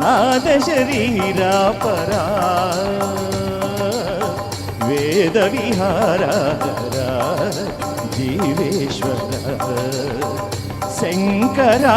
నాద శరీరా పరా. వేద విహార జీవేశ్వర శంకరా.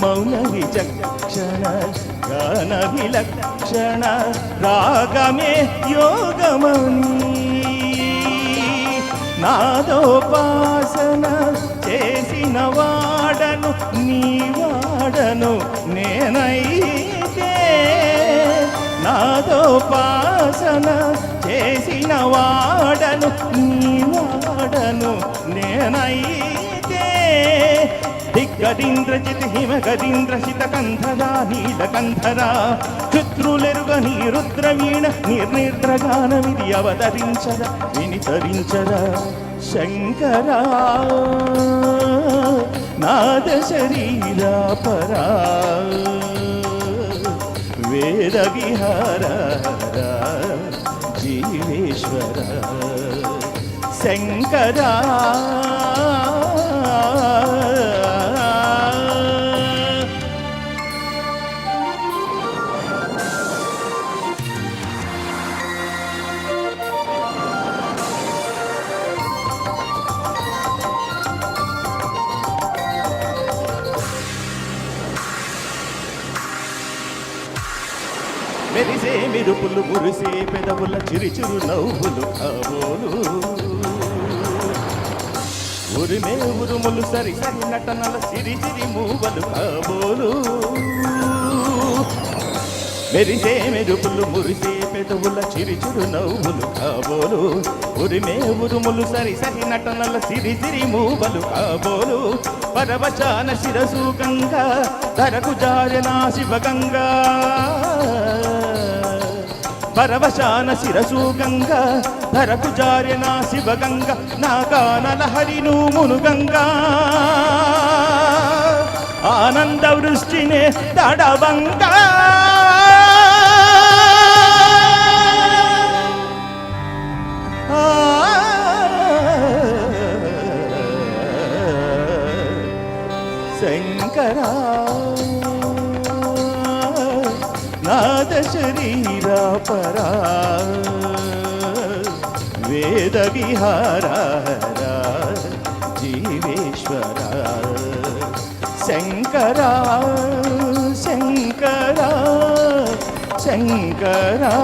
మౌన విచక్షణ గణ విలక్షణ రాగమే యోగమని నాదోపాసన చేసిన వాడను నీ వాడను నేనైతే నాదోపాసన చేసిన వాడను నీ వాడను నేనైతే దిగ్గదీంద్రజిత్ హిమగదీంద్రశిత కంధరా నీలకంధరా శత్రులెరుగని రుద్రవీణ నిర్నిద్రగానమిది అవతరించద వినితరించద. శంకరా నాద శరీరా పరా. వేద విహార జీవేశ్వర. శంకరా మెరిసే మెరుపులు మురిసే పెదవుల చిరుచురు నవ్వులు కాబోలు. ఉరిమే ఉరుములు సరి సరి నటనల సిరి సిరి మూవలు కాబోలు. మెరిసే మెరుపులు మురిసే పెదవుల చిరుచురు నవ్వులు కాబోలు. ఉరిమే ఉరుములు సరి సరి నటనల సిరి సిరి మూవలు కాబోలు. పరవచాన శిరసు గంగా ధరకు జారనా శివగంగా. పరవశాన శిరసు గంగా ధరకు నా శివగంగ నా గానల హరిను మునుగంగా. ఆనంద వృష్టినే తడవంగా శంకరా. నాద శరీరా పరా. వేద విహారారా జీవేశ్వర. శంకరా శంకరా శంకరా.